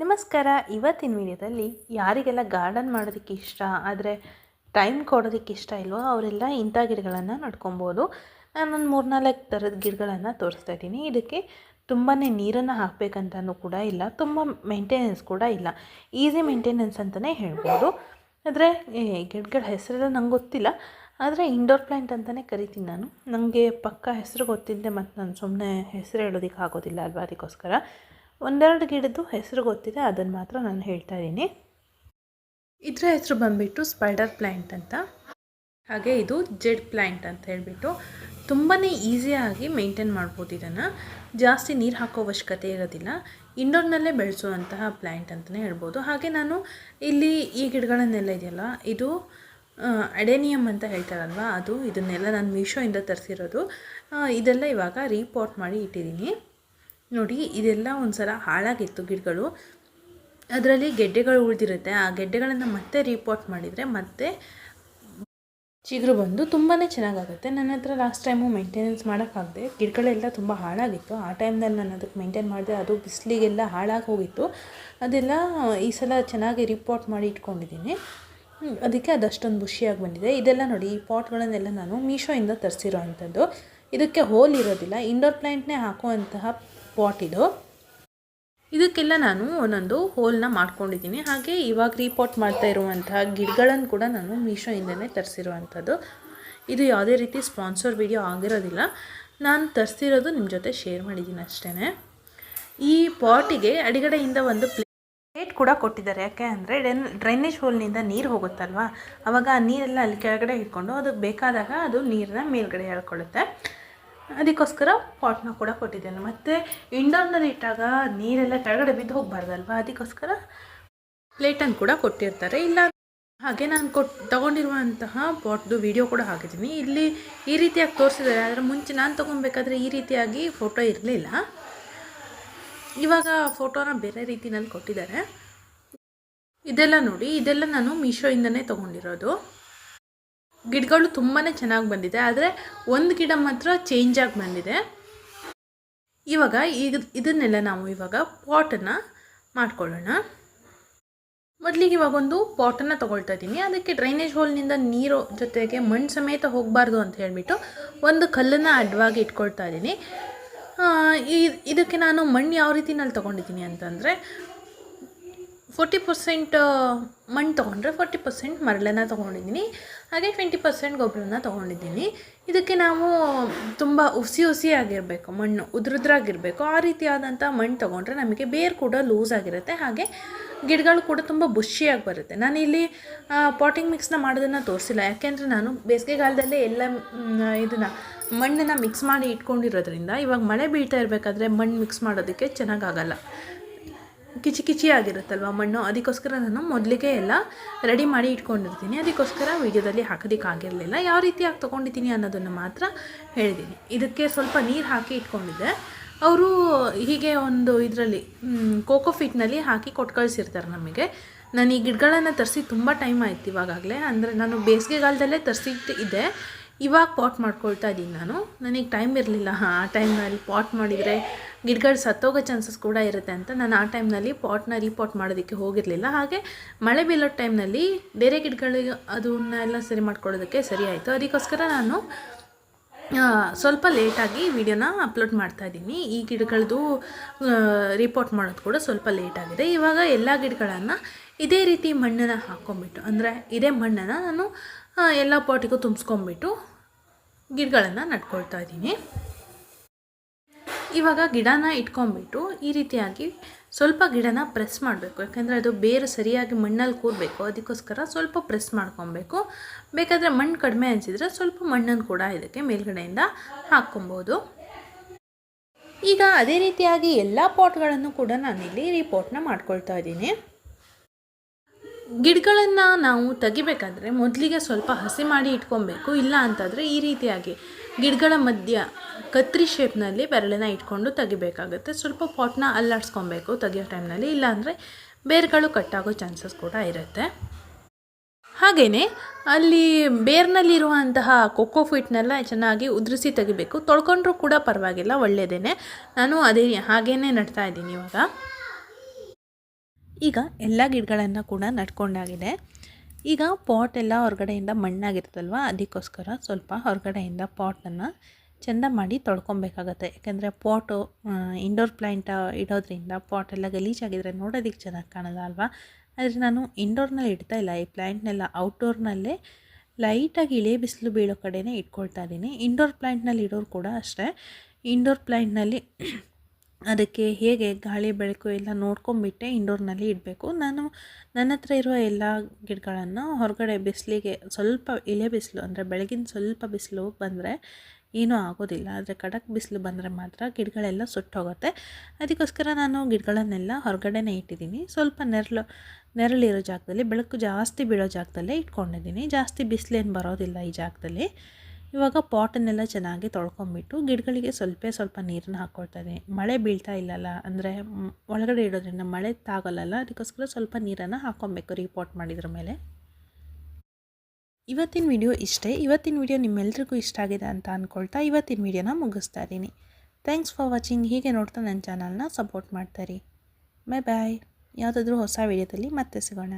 ನಮಸ್ಕಾರ. ಇವತ್ತಿನ ವಿಡಿಯೋದಲ್ಲಿ ಯಾರಿಗೆಲ್ಲ ಗಾರ್ಡನ್ ಮಾಡೋದಕ್ಕೆ ಇಷ್ಟ, ಆದರೆ ಟೈಮ್ ಕೊಡೋದಕ್ಕೆ ಇಷ್ಟ ಇಲ್ವೋ ಅವರೆಲ್ಲ ಇಂಥ ಗಿಡಗಳನ್ನು ನಡ್ಕೊಬೋದು. ನಾನೊಂದು ಮೂರ್ನಾಲ್ಕು ಥರದ ಗಿಡಗಳನ್ನು ತೋರಿಸ್ತಾ ಇದ್ದೀನಿ. ಇದಕ್ಕೆ ತುಂಬಾ ನೀರನ್ನು ಹಾಕಬೇಕಂತನೂ ಕೂಡ ಇಲ್ಲ, ತುಂಬ ಮೇಂಟೆನೆನ್ಸ್ ಕೂಡ ಇಲ್ಲ. ಈಸಿ ಮೇಂಟೆನೆನ್ಸ್ ಅಂತಲೇ ಹೇಳ್ಬೋದು. ಆದರೆ ಗಿಡಗಳ ಹೆಸರೆಲ್ಲ ನಂಗೆ ಗೊತ್ತಿಲ್ಲ. ಆದರೆ ಇಂಡೋರ್ ಪ್ಲ್ಯಾಂಟ್ ಅಂತಲೇ ಕರಿತೀನಿ ನಾನು. ನನಗೆ ಪಕ್ಕ ಹೆಸರು ಗೊತ್ತಿದ್ದೆ ಮತ್ತು ನಾನು ಸುಮ್ಮನೆ ಹೆಸರು ಹೇಳೋದಕ್ಕೆ ಆಗೋದಿಲ್ಲ ಅಲ್ವಾ ಅದಕ್ಕೋಸ್ಕರ. ಒಂದೆರಡು ಗಿಡದ್ದು ಹೆಸರು ಗೊತ್ತಿದೆ ಅದನ್ನು ಮಾತ್ರ ನಾನು ಹೇಳ್ತಾ ಇದ್ದೀನಿ. ಇದರ ಹೆಸರು ಬಂದುಬಿಟ್ಟು ಸ್ಪೈಡರ್ ಪ್ಲ್ಯಾಂಟ್ ಅಂತ. ಹಾಗೆ ಇದು ಜೆಡ್ ಪ್ಲ್ಯಾಂಟ್ ಅಂತ ಹೇಳಿಬಿಟ್ಟು ತುಂಬಾ ಈಸಿಯಾಗಿ ಮೇಂಟೈನ್ ಮಾಡ್ಬೋದು ಇದನ್ನು. ಜಾಸ್ತಿ ನೀರು ಹಾಕೋ ಅವಶ್ಯಕತೆ ಇರೋದಿಲ್ಲ. ಇಂಡೋರ್ನಲ್ಲೇ ಬೆಳೆಸುವಂತಹ ಪ್ಲ್ಯಾಂಟ್ ಅಂತಲೇ ಹೇಳ್ಬೋದು. ಹಾಗೆ ನಾನು ಇಲ್ಲಿ ಈ ಗಿಡಗಳನ್ನೆಲ್ಲ ಇದೆಯಲ್ಲ, ಇದು ಅಡೇನಿಯಮ್ ಅಂತ ಹೇಳ್ತಾರಲ್ವ, ಅದು ಇದನ್ನೆಲ್ಲ ನಾನು ಮೀಶೋಯಿಂದ ತರಿಸಿರೋದು. ಇದೆಲ್ಲ ಇವಾಗ ರೀಪೋರ್ಟ್ ಮಾಡಿ ಇಟ್ಟಿದ್ದೀನಿ. ನೋಡಿ, ಇದೆಲ್ಲ ಒಂದು ಸಲ ಹಾಳಾಗಿತ್ತು ಗಿಡಗಳು. ಅದರಲ್ಲಿ ಗೆಡ್ಡೆಗಳು ಉಳಿದಿರುತ್ತೆ. ಆ ಗೆಡ್ಡೆಗಳನ್ನು ಮತ್ತೆ ರಿಪೋರ್ಟ್ ಮಾಡಿದರೆ ಮತ್ತೆ ಚಿಗುರು ಬಂದು ತುಂಬಾ ಚೆನ್ನಾಗಾಗುತ್ತೆ. ನನ್ನ ಹತ್ರ ಲಾಸ್ಟ್ ಟೈಮು ಮೇಂಟೆನೆನ್ಸ್ ಮಾಡೋಕ್ಕಾಗದೆ ಗಿಡಗಳೆಲ್ಲ ತುಂಬ ಹಾಳಾಗಿತ್ತು. ಆ ಟೈಮ್ನಲ್ಲಿ ನಾನು ಅದಕ್ಕೆ ಮೇಂಟೈನ್ ಮಾಡಿದೆ ಅದು ಬಿಸಿಲಿಗೆಲ್ಲ ಹಾಳಾಗಿ ಹೋಗಿತ್ತು. ಅದೆಲ್ಲ ಈ ಸಲ ಚೆನ್ನಾಗಿ ರಿಪೋರ್ಟ್ ಮಾಡಿ ಇಟ್ಕೊಂಡಿದ್ದೀನಿ. ಅದಕ್ಕೆ ಅದಷ್ಟೊಂದು ಖುಷಿಯಾಗಿ ಬಂದಿದೆ. ಇದೆಲ್ಲ ನೋಡಿ, ಈ ಪಾಟ್ಗಳನ್ನೆಲ್ಲ ನಾನು ಮೀಶೋಯಿಂದ ತರಿಸಿರೋ ಅಂಥದ್ದು ಇದಕ್ಕೆ ಹೋಲ್ ಇರೋದಿಲ್ಲ. ಇಂಡೋರ್ ಪ್ಲ್ಯಾಂಟ್ನೇ ಹಾಕುವಂತಹ ಪಾಟ್ ಇದು. ಇದಕ್ಕೆಲ್ಲ ನಾನು ಒಂದೊಂದು ಹೋಲ್ನ ಮಾಡ್ಕೊಂಡಿದ್ದೀನಿ. ಹಾಗೆ ಇವಾಗ ರೀಪಾಟ್ ಮಾಡ್ತಾ ಇರುವಂತಹ ಗಿಡಗಳನ್ನು ಕೂಡ ನಾನು ಮೀಶೋಯಿಂದನೇ ತರಿಸಿರುವಂಥದ್ದು. ಇದು ಯಾವುದೇ ರೀತಿ ಸ್ಪಾನ್ಸರ್ ವಿಡಿಯೋ ಆಗಿರೋದಿಲ್ಲ. ನಾನು ತರಿಸಿರೋದು ನಿಮ್ಮ ಜೊತೆ ಶೇರ್ ಮಾಡಿದ್ದೀನಿ ಅಷ್ಟೇ ಈ ಪಾಟಿಗೆ ಅಡಿಗಡೆಯಿಂದ ಒಂದು ಪ್ಲೇಟ್ ಕೂಡ ಕೊಟ್ಟಿದ್ದಾರೆ. ಯಾಕೆ ಅಂದರೆ ಡ್ರೈನ್ ಡ್ರೈನೇಜ್ ಹೋಲ್ನಿಂದ ನೀರು ಹೋಗುತ್ತಲ್ವ? ಆವಾಗ ಆ ನೀರೆಲ್ಲ ಅಲ್ಲಿ ಕೆಳಗಡೆ ಇಟ್ಕೊಂಡು ಅದಕ್ಕೆ ಬೇಕಾದಾಗ ಅದು ನೀರನ್ನ ಮೇಲ್ಗಡೆ ಎಳ್ಕೊಳ್ಳುತ್ತೆ. ಅದಕ್ಕೋಸ್ಕರ ಪಾಟ್ನ ಕೂಡ ಕೊಟ್ಟಿದ್ದೇನೆ. ಮತ್ತು ಇಂಡೋರ್ನಲ್ಲಿ ಇಟ್ಟಾಗ ನೀರೆಲ್ಲ ಕೆಳಗಡೆ ಬಿದ್ದು ಹೋಗಬಾರ್ದಲ್ವ? ಅದಕ್ಕೋಸ್ಕರ ಪ್ಲೇಟನ್ನು ಕೂಡ ಕೊಟ್ಟಿರ್ತಾರೆ. ಇಲ್ಲ ಹಾಗೆ ನಾನು ಕೊಟ್ಟು ತೊಗೊಂಡಿರುವಂತಹ ಪಾಟ್ದು ವಿಡಿಯೋ ಕೂಡ ಹಾಕಿದ್ದೀನಿ. ಇಲ್ಲಿ ಈ ರೀತಿಯಾಗಿ ತೋರಿಸಿದ್ದಾರೆ. ಆದರೆ ಮುಂಚೆ ನಾನು ತೊಗೊಬೇಕಾದ್ರೆ ಈ ರೀತಿಯಾಗಿ ಫೋಟೋ ಇರಲಿಲ್ಲ. ಇವಾಗ ಫೋಟೋನ ಬೇರೆ ರೀತಿನಲ್ಲಿ ಕೊಟ್ಟಿದ್ದಾರೆ. ಇದೆಲ್ಲ ನೋಡಿ, ಇದೆಲ್ಲ ನಾನು ಮೀಶೋಯಿಂದನೇ ತೊಗೊಂಡಿರೋದು. ಗಿಡಗಳು ತುಂಬಾ ಚೆನ್ನಾಗಿ ಬಂದಿದೆ, ಆದರೆ ಒಂದು ಗಿಡ ಮಾತ್ರ ಚೇಂಜಾಗಿ ಬಂದಿದೆ. ಇವಾಗ ಈಗ ಇದನ್ನೆಲ್ಲ ನಾವು ಇವಾಗ ಪಾಟನ್ನು ಮಾಡ್ಕೊಳ್ಳೋಣ. ಮೊದಲಿಗೆ ಇವಾಗ ಒಂದು ಪಾಟನ್ನು ತೊಗೊಳ್ತಾ ಇದ್ದೀನಿ. ಅದಕ್ಕೆ ಡ್ರೈನೇಜ್ ಹೋಲ್ನಿಂದ ನೀರು ಜೊತೆಗೆ ಮಣ್ಣು ಸಮೇತ ಹೋಗಬಾರ್ದು ಅಂತ ಹೇಳಿಬಿಟ್ಟು ಒಂದು ಕಲ್ಲನ್ನು ಅಡ್ಡವಾಗಿ ಇಟ್ಕೊಳ್ತಾ ಇದ್ದೀನಿ. ಇದಕ್ಕೆ ನಾನು ಮಣ್ಣು ಯಾವ ರೀತಿನಲ್ಲಿ ತೊಗೊಂಡಿದ್ದೀನಿ ಅಂತಂದರೆ ಫೋರ್ಟಿ ಪರ್ಸೆಂಟ್ ಮಣ್ಣು ತೊಗೊಂಡ್ರೆ ಫೋರ್ಟಿ ಪರ್ಸೆಂಟ್ ಮರಳನ್ನು ತೊಗೊಂಡಿದ್ದೀನಿ. ಹಾಗೆ ಟ್ವೆಂಟಿ ಪರ್ಸೆಂಟ್ ಗೊಬ್ಬರನ ತೊಗೊಂಡಿದ್ದೀನಿ. ಇದಕ್ಕೆ ನಾವು ತುಂಬ ಹುಸಿ ಆಗಿರಬೇಕು, ಮಣ್ಣು ಉದ್ರುದ್ರಾಗಿರಬೇಕು. ಆ ರೀತಿಯಾದಂಥ ಮಣ್ಣು ತೊಗೊಂಡ್ರೆ ನಮಗೆ ಬೇರು ಕೂಡ ಲೂಸ್ ಆಗಿರುತ್ತೆ. ಹಾಗೆ ಗಿಡಗಳು ಕೂಡ ತುಂಬ ಬುಷಿಯಾಗಿ ಬರುತ್ತೆ. ನಾನಿಲ್ಲಿ ಪಾಟಿಂಗ್ ಮಿಕ್ಸ್ನ ಮಾಡೋದನ್ನು ತೋರಿಸಿಲ್ಲ. ಯಾಕೆಂದರೆ ನಾನು ಬೇಸಿಗೆಗಾಲದಲ್ಲೇ ಎಲ್ಲ ಇದನ್ನು, ಮಣ್ಣನ್ನು ಮಿಕ್ಸ್ ಮಾಡಿ ಇಟ್ಕೊಂಡಿರೋದ್ರಿಂದ ಇವಾಗ ಮಳೆ ಬೀಳ್ತಾ ಇರಬೇಕಾದ್ರೆ ಮಣ್ಣು ಮಿಕ್ಸ್ ಮಾಡೋದಕ್ಕೆ ಚೆನ್ನಾಗಾಗಲ್ಲ ಕಿಚಿ ಕಿಚಿ ಆಗಿರುತ್ತಲ್ವ ಮಣ್ಣು? ಅದಕ್ಕೋಸ್ಕರ ನಾನು ಮೊದಲಿಗೆ ಎಲ್ಲ ರೆಡಿ ಮಾಡಿ ಇಟ್ಕೊಂಡಿರ್ತೀನಿ. ಅದಕ್ಕೋಸ್ಕರ ವೀಡಿಯೋದಲ್ಲಿ ಹಾಕೋದಕ್ಕೆ ಆಗಿರಲಿಲ್ಲ. ಯಾವ ರೀತಿಯಾಗಿ ತೊಗೊಂಡಿದ್ದೀನಿ ಅನ್ನೋದನ್ನು ಮಾತ್ರ ಹೇಳಿದ್ದೀನಿ ಇದಕ್ಕೆ ಸ್ವಲ್ಪ ನೀರು ಹಾಕಿ ಇಟ್ಕೊಂಡಿದ್ದೆ. ಅವರು ಹೀಗೆ ಒಂದು ಇದರಲ್ಲಿ ಕೋಕೋ ಫಿಟ್ನಲ್ಲಿ ಹಾಕಿ ಕೊಟ್ಟು ಕಳಿಸಿರ್ತಾರೆ ನಮಗೆ. ನಾನು ಈ ಗಿಡಗಳನ್ನು ತರಿಸಿ ತುಂಬ ಟೈಮ್ ಆಯ್ತು ಇವಾಗಲೇ ಅಂದರೆ ನಾನು ಬೇಸಿಗೆಗಾಲದಲ್ಲೇ ತರಿಸಿಟ್ಟು ಇದೆ. ಇವಾಗ ಪಾಟ್ ಮಾಡ್ಕೊಳ್ತಾ ಇದ್ದೀನಿ ನಾನು. ನನಗೆ ಟೈಮ್ ಇರಲಿಲ್ಲ. ಆ ಟೈಮ್ನಲ್ಲಿ ಪಾಟ್ ಮಾಡಿದರೆ ಗಿಡಗಳು ಸತ್ತೋಗೋ ಚಾನ್ಸಸ್ ಕೂಡ ಇರುತ್ತೆ ಅಂತ ನಾನು ಆ ಟೈಮ್ನಲ್ಲಿ ಪಾಟ್ನ ರೀಪಾಟ್ ಮಾಡೋದಕ್ಕೆ ಹೋಗಿರಲಿಲ್ಲ. ಹಾಗೆ ಮಳೆ ಬೀಳೋ ಟೈಮ್ನಲ್ಲಿ ಬೇರೆ ಗಿಡಗಳಿಗೆ ಅದನ್ನೆಲ್ಲ ಸರಿ ಮಾಡ್ಕೊಳ್ಳೋದಕ್ಕೆ ಸರಿ ಆಯಿತು. ಅದಕ್ಕೋಸ್ಕರ ನಾನು ಸ್ವಲ್ಪ ಲೇಟಾಗಿ ವಿಡಿಯೋನ ಅಪ್ಲೋಡ್ ಮಾಡ್ತಾ ಇದ್ದೀನಿ. ಈ ಗಿಡಗಳದ್ದು ರಿಪೋರ್ಟ್ ಮಾಡೋದು ಕೂಡ ಸ್ವಲ್ಪ ಲೇಟಾಗಿದೆ ಇವಾಗ ಎಲ್ಲ ಗಿಡಗಳನ್ನು ಇದೇ ರೀತಿ ಮಣ್ಣನ್ನು ಹಾಕ್ಕೊಂಬಿಟ್ಟು ಅಂದರೆ ಇದೇ ಮಣ್ಣನ್ನು ನಾನು ಎಲ್ಲ ಪಾಟಿಗೂ ತುಂಬಿಸ್ಕೊಂಬಿಟ್ಟು ಗಿಡಗಳನ್ನು ನಟ್ಕೊಳ್ತಾ ಇದ್ದೀನಿ. ಇವಾಗ ಗಿಡನ ಇಟ್ಕೊಂಡ್ಬಿಟ್ಟು ಈ ರೀತಿಯಾಗಿ ಸ್ವಲ್ಪ ಗಿಡನ ಪ್ರೆಸ್ ಮಾಡಬೇಕು. ಯಾಕೆಂದರೆ ಅದು ಬೇರು ಸರಿಯಾಗಿ ಮಣ್ಣಲ್ಲಿ ಕೂರಬೇಕು. ಅದಕ್ಕೋಸ್ಕರ ಸ್ವಲ್ಪ ಪ್ರೆಸ್ ಮಾಡ್ಕೊಬೇಕು. ಬೇಕಾದರೆ ಮಣ್ಣು ಕಡಿಮೆ ಅನಿಸಿದರೆ ಸ್ವಲ್ಪ ಮಣ್ಣನ್ನು ಕೂಡ ಇದಕ್ಕೆ ಮೇಲ್ಗಡೆಯಿಂದ ಹಾಕ್ಕೊಬೋದು. ಈಗ ಅದೇ ರೀತಿಯಾಗಿ ಎಲ್ಲ ಪಾಟ್ಗಳನ್ನು ಕೂಡ ನಾನಿಲ್ಲಿ ರಿಪೋರ್ಟ್ನ ಮಾಡ್ಕೊಳ್ತಾ ಇದ್ದೀನಿ. ಗಿಡಗಳನ್ನು ನಾವು ತೆಗಿಬೇಕಾದ್ರೆ ಮೊದಲಿಗೆ ಸ್ವಲ್ಪ ಹಸಿ ಮಾಡಿ ಇಟ್ಕೊಬೇಕು. ಇಲ್ಲ ಅಂತಂದರೆ ಈ ರೀತಿಯಾಗಿ ಗಿಡಗಳ ಮಧ್ಯ ಕತ್ರಿ ಶೇಪ್ನಲ್ಲಿ ಬೆರಳನ್ನ ಇಟ್ಕೊಂಡು ತೆಗಿಬೇಕಾಗುತ್ತೆ. ಸ್ವಲ್ಪ ಪಾಟ್ನ ಅಲ್ಲಾಡಿಸ್ಕೊಬೇಕು ತೆಗಿಯೋ ಟೈಮ್ನಲ್ಲಿ ಇಲ್ಲಾಂದರೆ ಬೇರ್ಗಳು ಕಟ್ಟಾಗೋ ಚಾನ್ಸಸ್ ಕೂಡ ಇರುತ್ತೆ. ಹಾಗೆಯೇ ಅಲ್ಲಿ ಬೇರ್ನಲ್ಲಿರುವಂತಹ ಕೊಕ್ಕೋ ಫಿಟ್ನೆಲ್ಲ ಚೆನ್ನಾಗಿ ಉದುರಿಸಿ ತೆಗಿಬೇಕು. ತೊಳ್ಕೊಂಡ್ರೂ ಕೂಡ ಪರವಾಗಿಲ್ಲ ಒಳ್ಳೆಯದೇ ನಾನು ಅದೇ ಹಾಗೇ ನಡ್ತಾ ಇದ್ದೀನಿ ಇವಾಗ. ಈಗ ಎಲ್ಲ ಗಿಡಗಳನ್ನು ಕೂಡ ನಡ್ಕೊಂಡಾಗಿದೆ. ಈಗ ಪಾಟ್ ಎಲ್ಲ ಹೊರಗಡೆಯಿಂದ ಮಣ್ಣಾಗಿರುತ್ತಲ್ವ ಅದಕ್ಕೋಸ್ಕರ ಸ್ವಲ್ಪ ಹೊರಗಡೆಯಿಂದ ಪಾಟನ್ನು ಚೆಂದ ಮಾಡಿ ತೊಳ್ಕೊಬೇಕಾಗತ್ತೆ. ಯಾಕೆಂದರೆ ಪಾಟು ಇಂಡೋರ್ ಪ್ಲ್ಯಾಂಟ್ ಇಡೋದ್ರಿಂದ ಪಾಟ್ ಎಲ್ಲ ಗಲೀಜಾಗಿದ್ರೆ ನೋಡೋದಕ್ಕೆ ಚೆನ್ನಾಗಿ ಕಾಣಲ್ಲ ಅಲ್ವಾ? ಆದರೆ ನಾನು ಇಂಡೋರ್ನಲ್ಲಿ ಇಡ್ತಾ ಇಲ್ಲ. ಈ ಪ್ಲ್ಯಾಂಟ್ನೆಲ್ಲ ಔಟ್ಡೋರ್ನಲ್ಲೇ ಲೈಟಾಗಿ ಇಳೆ ಬಿಸಿಲು ಬೀಳೋ ಕಡೆನೇ ಇಟ್ಕೊಳ್ತಾ ಇದ್ದೀನಿ. ಇಂಡೋರ್ ಪ್ಲ್ಯಾಂಟ್ನಲ್ಲಿ ಇಡೋರು ಕೂಡ ಅಷ್ಟೇ. ಇಂಡೋರ್ ಪ್ಲ್ಯಾಂಟ್ನಲ್ಲಿ ಅದಕ್ಕೆ ಹೇಗೆ ಗಾಳಿ, ಬೆಳಕು ಎಲ್ಲ ನೋಡ್ಕೊಂಬಿಟ್ಟೆ ಇಂಡೋರ್ನಲ್ಲಿ ಇಡಬೇಕು. ನಾನು ನನ್ನ ಹತ್ರ ಇರುವ ಎಲ್ಲ ಗಿಡಗಳನ್ನು ಹೊರಗಡೆ ಬಿಸಿಲಿಗೆ ಸ್ವಲ್ಪ ಇಳೆ ಬಿಸಿಲು ಅಂದರೆ ಬೆಳಗಿನ ಸ್ವಲ್ಪ ಬಿಸಿಲು ಬಂದರೆ ಏನೂ ಆಗೋದಿಲ್ಲ. ಆದರೆ ಖಡಕ್ ಬಿಸಿಲು ಬಂದರೆ ಮಾತ್ರ ಗಿಡಗಳೆಲ್ಲ ಸುಟ್ಟೋಗುತ್ತೆ. ಅದಕ್ಕೋಸ್ಕರ ನಾನು ಗಿಡಗಳನ್ನೆಲ್ಲ ಹೊರಗಡೆನೇ ಇಟ್ಟಿದ್ದೀನಿ. ಸ್ವಲ್ಪ ನೆರಳು, ನೆರಳಿರೋ ಜಾಗದಲ್ಲಿ, ಬೆಳಕು ಜಾಸ್ತಿ ಬೀಳೋ ಜಾಗದಲ್ಲೇ ಇಟ್ಕೊಂಡಿದ್ದೀನಿ. ಜಾಸ್ತಿ ಬಿಸಿಲೇನು ಬರೋದಿಲ್ಲ ಈ ಜಾಗದಲ್ಲಿ. ಇವಾಗ ಪಾಟನ್ನೆಲ್ಲ ಚೆನ್ನಾಗಿ ತೊಳ್ಕೊಂಬಿಟ್ಟು ಗಿಡಗಳಿಗೆ ಸ್ವಲ್ಪ ಸ್ವಲ್ಪ ನೀರನ್ನು ಹಾಕ್ಕೊಳ್ತಾರೆ ಮಳೆ ಬೀಳ್ತಾ ಇಲ್ಲಲ್ಲ, ಅಂದರೆ ಒಳಗಡೆ ಇಡೋದ್ರಿಂದ ಮಳೆ ತಾಗಲ್ಲಲ್ಲ, ಅದಕ್ಕೋಸ್ಕರ ಸ್ವಲ್ಪ ನೀರನ್ನು ಹಾಕ್ಕೊಬೇಕು ರೀಪಾಟ್ ಮಾಡಿದ್ರ ಮೇಲೆ. ಇವತ್ತಿನ ವಿಡಿಯೋ ಇಷ್ಟೇ. ಇವತ್ತಿನ ವಿಡಿಯೋ ನಿಮ್ಮೆಲ್ರಿಗೂ ಇಷ್ಟ ಆಗಿದೆ ಅಂತ ಅಂದ್ಕೊಳ್ತಾ ಇವತ್ತಿನ ವಿಡಿಯೋನ ಮುಗಿಸ್ತಾ ಇದ್ದೀನಿ. ಥ್ಯಾಂಕ್ಸ್ ಫಾರ್ ವಾಚಿಂಗ್ ಹೀಗೆ ನೋಡ್ತಾ ನನ್ನ ಚಾನಲ್ನ ಸಪೋರ್ಟ್ ಮಾಡ್ತಾರೆ ಮೈ ಬಾಯ್ ಯಾವುದಾದ್ರೂ ಹೊಸ ವಿಡಿಯೋದಲ್ಲಿ ಮತ್ತೆ ಸಿಗೋಣ.